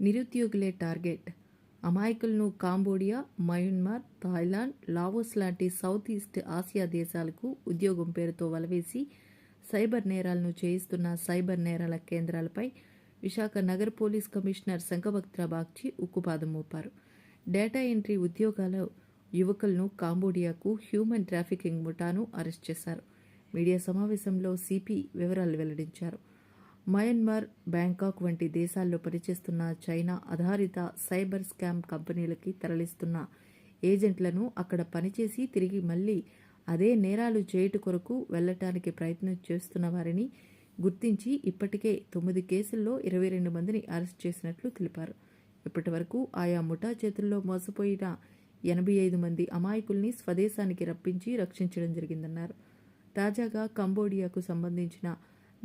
నిరుద్యోగులే target. అమాయకులను Cambodia Myanmar Thailand Laos లాంటి south east Asia దేశాలకు ఉద్యోగం పేరుతో వలవేసి సైబర్ నేరాలను చేయిస్తున్న సైబర్ నేరాల కేంద్రాలపై విశాఖ నగర పోలీస్ కమిషనర్ శంఖభక్త్ర బాగ్చి ఉక్కుపాదం మోపారు. డేటా ఎంట్రీ ఉద్యోగాల యువకులను కాంబోడియాకు హ్యూమన్ ట్రాఫికింగ్ ముఠాను అరెస్ట్ చేశారు. మీడియా సమావేశంలో సిపి వివరాలు వెల్లడించారు. మయన్మార్ బ్యాంకాక్ వంటి దేశాల్లో పనిచేస్తున్న చైనా ఆధారిత సైబర్ స్కామ్ కంపెనీలకి తరలిస్తున్న ఏజెంట్లను అక్కడ పనిచేసి తిరిగి మళ్ళీ అదే నేరాలు చేయుట కొరకు వెళ్ళటానికి ప్రయత్నం చేస్తున్న వారిని గుర్తించి ఇప్పటికే తొమ్మిది కేసుల్లో ఇరవై రెండు మందిని అరెస్ట్ చేసినట్లు తెలిపారు. ఇప్పటి వరకు ఆయా ముఠా చేతుల్లో మోసపోయిన ఎనభై ఐదు మంది అమాయకుల్ని స్వదేశానికి రప్పించి రక్షించడం జరిగిందన్నారు. తాజాగా కంబోడియాకు సంబంధించిన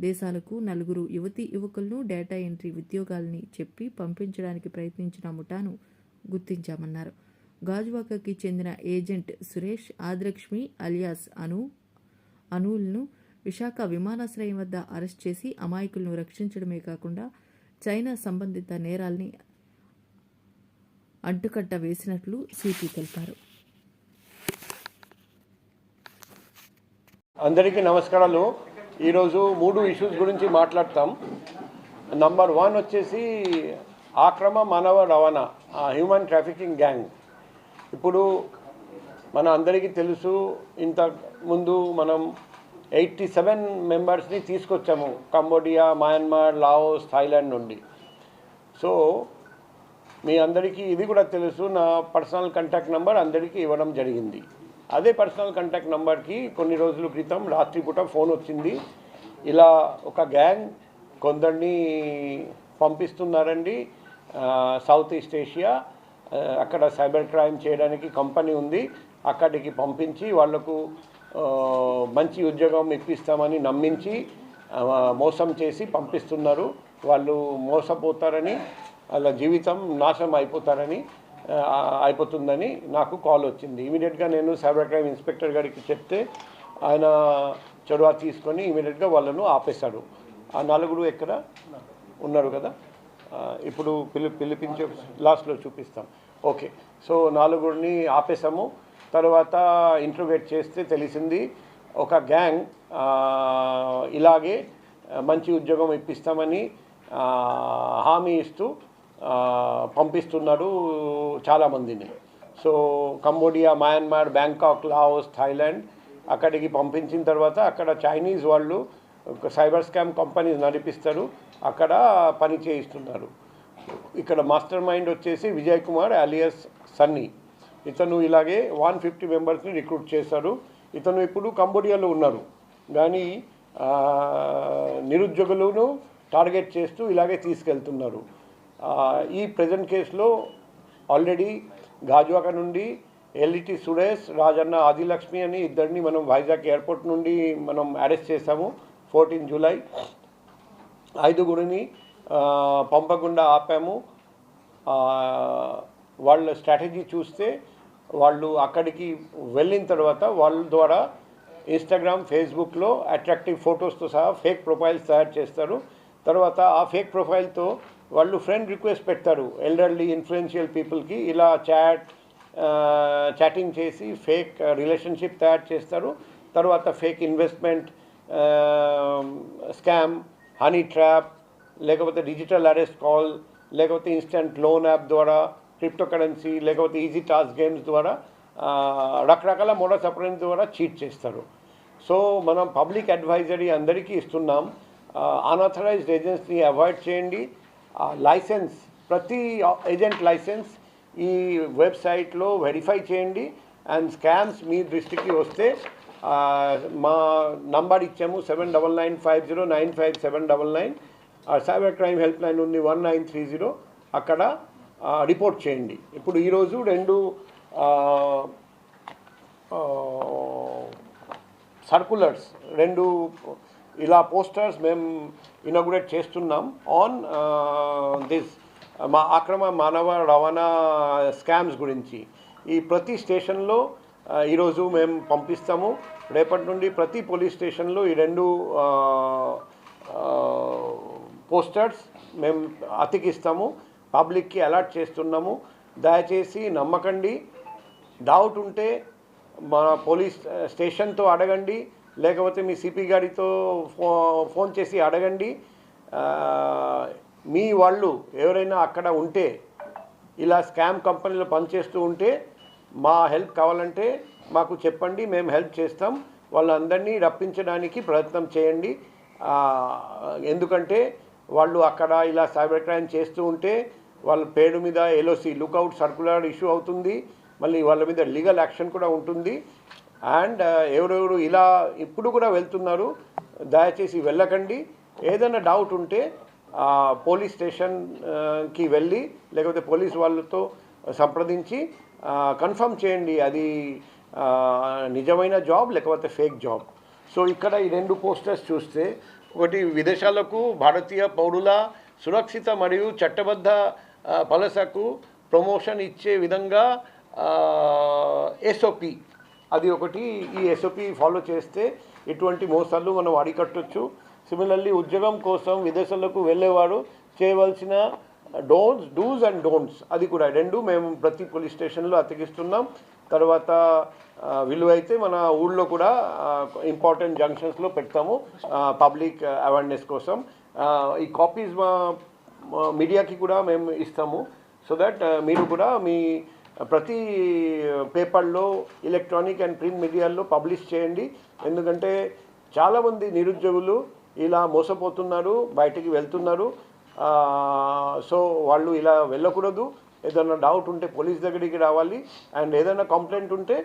దేశాలకు నలుగురు యువతి యువకులను డేటా ఎంట్రీ ఉద్యోగాల్ని చెప్పి పంపించడానికి ప్రయత్నించిన ముఠాను గుర్తించామన్నారు. గాజువాకకి చెందిన ఏజెంట్ సురేష్ ఆదిలక్ష్మి అలియాస్ అను అనువులను విశాఖ విమానాశ్రయం వద్ద అరెస్ట్ చేసి అమాయకులను రక్షించడమే కాకుండా చైనా సంబంధిత నేరాల్ని అడ్డుకట్ట వేసినట్లు సిపి తెలిపారు. అందరికీ నమస్కారాలు. ఈరోజు మూడు ఇష్యూస్ గురించి మాట్లాడతాం. నంబర్ వన్ వచ్చేసి ఆక్రమ మానవ రవాణా హ్యూమన్ ట్రాఫికింగ్ గ్యాంగ్ ఇప్పుడు మన అందరికీ తెలుసు ఇంత ముందు మనం ఎయిటీ సెవెన్ మెంబర్స్ని తీసుకొచ్చాము కంబోడియా మయన్మార్ లావోస్ థాయిలాండ్ నుండి. సో మీ అందరికీ ఇది కూడా తెలుసు నా పర్సనల్ కాంటాక్ట్ నెంబర్ అందరికీ ఇవ్వడం జరిగింది. అదే పర్సనల్ కాంటాక్ట్ నెంబర్కి కొన్ని రోజుల క్రితం రాత్రిపూట ఫోన్ వచ్చింది. ఇలా ఒక గ్యాంగ్ కొందరిని పంపిస్తున్నారండి. సౌత్ ఈస్ట్ ఏషియా అక్కడ సైబర్ క్రైమ్ చేయడానికి కంపెనీ ఉంది. అక్కడికి పంపించి వాళ్ళకు మంచి ఉద్యోగం ఇప్పిస్తామని నమ్మించి మోసం చేసి పంపిస్తున్నారు. వాళ్ళు మోసపోతారని వాళ్ళ జీవితం నాశనం అయిపోతారని అయిపోతుందని నాకు కాల్ వచ్చింది. ఇమీడియట్గా నేను సైబర్ క్రైమ్ ఇన్స్పెక్టర్ గారికి చెప్తే ఆయన చొరవ తీసుకొని ఇమీడియట్గా వాళ్ళను ఆపేశాడు. ఆ నలుగురు ఎక్కడ? ఉన్నారు కదా? ఇప్పుడు పిలి పిలిపించే లాస్ట్లో చూపిస్తాం. ఓకే. సో నాలుగురిని ఆపేశాము. తర్వాత ఇంటర్వ్యూట్ చేస్తే తెలిసింది ఒక గ్యాంగ్ ఇలాగే మంచి ఉద్యోగం ఇప్పిస్తామని హామీ ఇస్తూ పంపిస్తున్నాడు చాలామందిని. So Cambodia Myanmar Bangkok Laos Thailand అక్కడికి పంపించిన తర్వాత అక్కడ చైనీస్ వాళ్ళు సైబర్ స్కామ్ కంపెనీస్ నడిపిస్తారు. అక్కడ పని చేయిస్తున్నారు. ఇక్కడ మాస్టర్ మైండ్ వచ్చేసి విజయ్ కుమార్ అలియస్ సన్నీ. ఇతను ఇలాగే వన్ ఫిఫ్టీ మెంబర్స్ని రిక్రూట్ చేశారు. ఇతను ఇప్పుడు కంబోడియాలో ఉన్నారు. కానీ నిరుద్యోగులను టార్గెట్ చేస్తూ ఇలాగే తీసుకెళ్తున్నారు. ఈ ప్రజెంట్ కేసులో ఆల్రెడీ గాజువాక నుండి ఎల్ఈటి సురేష్ రాజన్న ఆదిలక్ష్మి అని ఇద్దరిని మనం వైజాగ్ ఎయిర్పోర్ట్ నుండి మనం అరెస్ట్ చేశాము ఫోర్టీన్ జూలై. ఐదుగురిని పంపకుండా ఆపాము. వాళ్ళ స్ట్రాటజీ చూస్తే వాళ్ళు అక్కడికి వెళ్ళిన తర్వాత వాళ్ళ ద్వారా ఇన్స్టాగ్రామ్ ఫేస్బుక్లో అట్రాక్టివ్ ఫొటోస్తో సహా ఫేక్ ప్రొఫైల్స్ తయారు చేస్తారు. తర్వాత ఆ ఫేక్ ప్రొఫైల్తో వాళ్ళు ఫ్రెండ్ రిక్వెస్ట్ పెడతారు ఎల్డర్లీ ఇన్ఫ్లుయెన్షియల్ పీపుల్కి ఇలా చాట్ చాటింగ్ చేసి ఫేక్ రిలేషన్షిప్ తయారు చేస్తారు. తర్వాత fake investment scam honey trap లేకపోతే డిజిటల్ అరెస్ట్ కాల్ లేకపోతే ఇన్స్టెంట్ లోన్ యాప్ ద్వారా క్రిప్టో కరెన్సీ లేకపోతే ఈజీ టాస్క్ గేమ్స్ ద్వారా రకరకాల మోడల్స్ అప్రెంట్ ద్వారా చీట్ చేస్తారు. సో మనం పబ్లిక్ అడ్వైజరీ అందరికీ ఇస్తున్నాం. అన్ఆథరైజ్డ్ ఏజెన్స్ని అవాయిడ్ చేయండి. లైసెన్స్ ప్రతి ఏజెంట్ లైసెన్స్ ఈ వెబ్సైట్లో వెరిఫై చేయండి. అండ్ స్కామ్స్ మీ దృష్టికి వస్తే మా నంబర్ ఇచ్చాము seven double nine five zero nine five seven double nine. Cyber crime help line ఉంది వన్ నైన్ త్రీ జీరో. అక్కడ రిపోర్ట్ చేయండి. ఇప్పుడు ఈరోజు రెండు సర్కులర్స్ రెండు ఇలా పోస్టర్స్ మేము ఇనాగ్రేట్ చేస్తున్నాం ఆన్ దిస్ uh, uh, మా అక్రమ మానవ రవాణా స్కామ్స్ గురించి. ఈ ప్రతి స్టేషన్లో uh, ఈరోజు మేము పంపిస్తాము. రేపటి నుండి ప్రతి పోలీస్ స్టేషన్లో ఈ రెండు పోస్టర్స్ మేము అతికిస్తాము. పబ్లిక్కి అలర్ట్ చేస్తున్నాము. దయచేసి నమ్మకండి. డౌట్ ఉంటే మన పోలీస్ స్టేషన్తో అడగండి. లేకపోతే మీ సిపి గారితో ఫో ఫోన్ చేసి అడగండి. మీ వాళ్ళు ఎవరైనా అక్కడ ఉంటే ఇలా స్కామ్ కంపెనీలో పనిచేస్తూ ఉంటే మా హెల్ప్ కావాలంటే మాకు చెప్పండి మేము హెల్ప్ చేస్తాం. వాళ్ళందరినీ రప్పించడానికి ప్రయత్నం చేయండి. ఎందుకంటే వాళ్ళు అక్కడ ఇలా సైబర్ క్రైమ్ చేస్తూ ఉంటే వాళ్ళ పేరు మీద ఎల్ఓసి లుకౌట్ సర్కులర్ ఇష్యూ అవుతుంది. మళ్ళీ వాళ్ళ మీద లీగల్ యాక్షన్ కూడా ఉంటుంది. అండ్ ఎవరెవరు ఇలా ఇప్పుడు కూడా వెళ్తున్నారు దయచేసి వెళ్ళకండి. ఏదైనా డౌట్ ఉంటే పోలీస్ స్టేషన్కి వెళ్ళి లేకపోతే పోలీస్ వాళ్ళతో సంప్రదించి కన్ఫర్మ్ చేయండి అది నిజమైన జాబ్ లేకపోతే ఫేక్ జాబ్. సో ఇక్కడ ఈ రెండు పోస్టర్స్ చూస్తే ఒకటి విదేశాలకు భారతీయ పౌరుల సురక్షిత మరియు చట్టబద్ధ పలసకు ప్రమోషన్ ఇచ్చే విధంగా ఎస్ఓపి అది ఒకటి ఈ ఎస్ఓపి ఫాలో చేస్తే ఇటువంటి మోసాలు మనం అరికట్టొచ్చు. సిమిలర్లీ ఉద్యోగం కోసం విదేశాలకు వెళ్ళేవారు చేయవలసిన డోన్స్ డూస్ అండ్ డోంట్స్ అది కూడా రెండు మేము ప్రతి పోలీస్ స్టేషన్లో అతికిస్తున్నాం. తర్వాత విలువైతే మన ఊళ్ళో కూడా ఇంపార్టెంట్ జంక్షన్స్లో పెడతాము పబ్లిక్ అవేర్నెస్ కోసం. ఈ కాపీస్ మా మీడియాకి కూడా మేము ఇస్తాము. సో దట్ మీరు కూడా మీ ప్రతి పేపర్లో ఎలక్ట్రానిక్ అండ్ ప్రింట్ మీడియాల్లో పబ్లిష్ చేయండి. ఎందుకంటే చాలామంది నిరుద్యోగులు ఇలా మోసపోతున్నారు బయటికి వెళ్తున్నారు. సో వాళ్ళు ఇలా వెళ్ళకూడదు. ఏదైనా డౌట్ ఉంటే పోలీస్ దగ్గరికి రావాలి. అండ్ ఏదైనా కంప్లైంట్ ఉంటే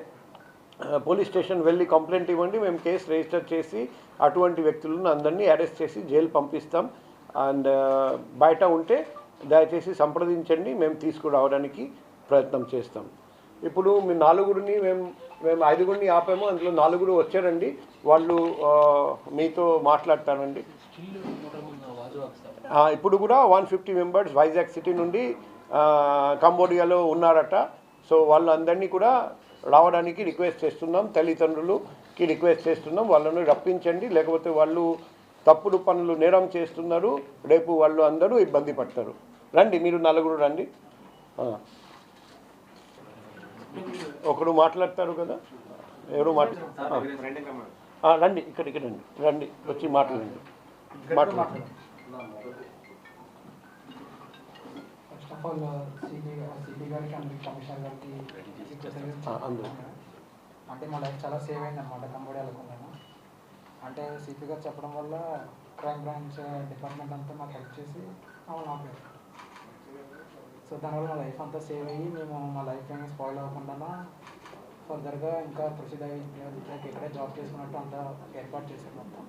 పోలీస్ స్టేషన్ వెళ్ళి కంప్లైంట్ ఇవ్వండి. మేము కేసు రిజిస్టర్ చేసి అటువంటి వ్యక్తులను అందరినీ అరెస్ట్ చేసి జైలు పంపిస్తాం. అండ్ బయట ఉంటే దయచేసి సంప్రదించండి. మేము తీసుకురావడానికి ప్రయత్నం చేస్తాం. ఇప్పుడు మీ నాలుగురిని మేము మేము ఐదుగురిని ఆపాము అందులో నాలుగురు వచ్చారండి. వాళ్ళు మీతో మాట్లాడతారండి. ఇప్పుడు కూడా one fifty members Vizag city నుండి కంబోడియాలో ఉన్నారట. సో వాళ్ళందరినీ కూడా రావడానికి రిక్వెస్ట్ చేస్తున్నాం. తల్లిదండ్రులుకి రిక్వెస్ట్ చేస్తున్నాం. వాళ్ళని రప్పించండి. లేకపోతే వాళ్ళు తప్పుడు పనులు నేరం చేస్తున్నారు. రేపు వాళ్ళు అందరూ ఇబ్బంది పడతారు. రండి మీరు నలుగురు రండి. ఒకడు మాట్లాడతారు కదా? ఎవరు మాట్లాడు రండి ఇక్కడికి రండి. రండి వచ్చి మాట్లాడండి. మాట్లాడండి. అంటే మా లైఫ్ చాలా సేవ్ అయింది అనమాట కంబోడియాలకు నేను అంటే సిపి గారు చెప్పడం వల్ల క్రైమ్ బ్రాంచ్ డిపార్ట్మెంట్ అంతా మాకు హెల్ప్ చేసి మమ్మల్ని ఆపారు సో దానివల్ల మా లైఫ్ అంతా సేవ్ అయ్యి మేము మా లైఫ్ ఏమైనా స్పాయిల్ అవ్వకుండా ఫర్దర్గా ఇంకా ప్రొసీడ్ అయ్యి లైక్ జాబ్ చేసుకున్నట్టు అంతా ఏర్పాటు చేశారు మొత్తం.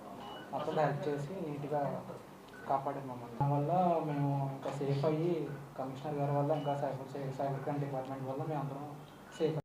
మొత్తం హెల్ప్ చేసి నీట్గా కాపాడారు మమ్మల్ని. దానివల్ల మేము ఇంకా సేఫ్ అయ్యి కమిషనర్ గారి వల్ల ఇంకా సైబర్ సైబర్ క్రైమ్ డిపార్ట్మెంట్ వల్ల మేము అందరం సేఫ్